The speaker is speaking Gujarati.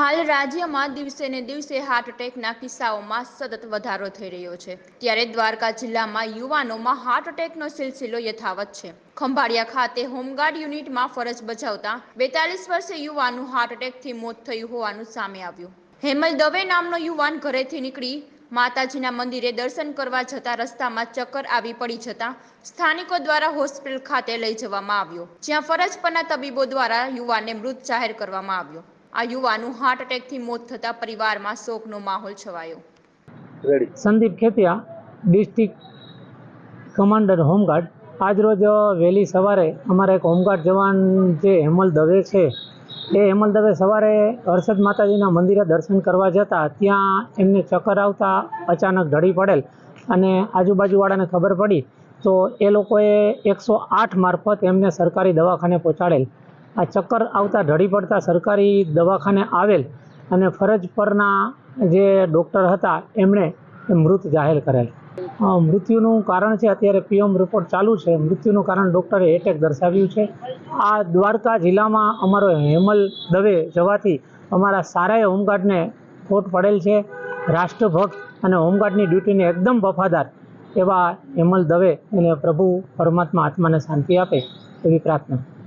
હાલ રાજ્યમાં દિવસે ને દિવસે હાર્ટ એટેકના કિસ્સાઓમાં સતત વધારો થઈ રહ્યો છે. ત્યારે દ્વારકા જિલ્લામાં યુવાનોમાં હાર્ટ એટેકનો સિલસિલો યથાવત છે. ખંભાળિયા ખાતે હોમગાર્ડ યુનિટમાં ફરજ બજાવતા બેતાલીસ વર્ષે યુવાનનું હાર્ટ એટેકથી મોત થયું હોવાનું સામે આવ્યું. હેમલ દવે નામનો યુવાન ઘરેથી નીકળી માતાજીના મંદિરે દર્શન કરવા જતા રસ્તામાં ચક્કર આવી પડી જતા સ્થાનિકો દ્વારા હોસ્પિટલ ખાતે લઈ જવામાં આવ્યો, જ્યાં ફરજ પરના તબીબો દ્વારા યુવાનને મૃત જાહેર કરવામાં આવ્યો. આ યુવાનું હાર્ટ એટેકથી મોત થતા પરિવારમાં શોકનો માહોલ છવાયો. Sandeep Khetiya district commander home guard આજરોજ વહેલી સવારે અમારા એક હોમગાર્ડ જવાન જે હેમલ દવે છે એ હેમલ દવે સવારે હર્ષદ માતાજીના મંદિરે દર્શન કરવા જતા ત્યાં એમને ચક્કર આવતા અચાનક ઢળી પડેલ અને આજુબાજુવાળાને ખબર પડી તો એ લોકોએ એકસો આઠ મારફત એમને સરકારી દવાખાને પહોંચાડેલ. આ ચક્કર આવતા ઢળી પડતા સરકારી દવાખાને આવેલ અને ફરજ પરના જે ડૉક્ટર હતા, એમણે મૃત જાહેર કરેલ. મૃત્યુનું કારણ છે, અત્યારે પીએમ રિપોર્ટ ચાલુ છે. મૃત્યુનું કારણ ડૉક્ટરે એટેક દર્શાવ્યું છે. આ દ્વારકા જિલ્લામાં અમારો હેમલ દવે જવાથી અમારા સારાએ હોમગાર્ડને ખોટ પડેલ છે. રાષ્ટ્રભક્ત અને હોમગાર્ડની ડ્યુટીને એકદમ વફાદાર એવા હેમલ દવે એને પ્રભુ પરમાત્મા આત્માને શાંતિ આપે એવી પ્રાર્થના.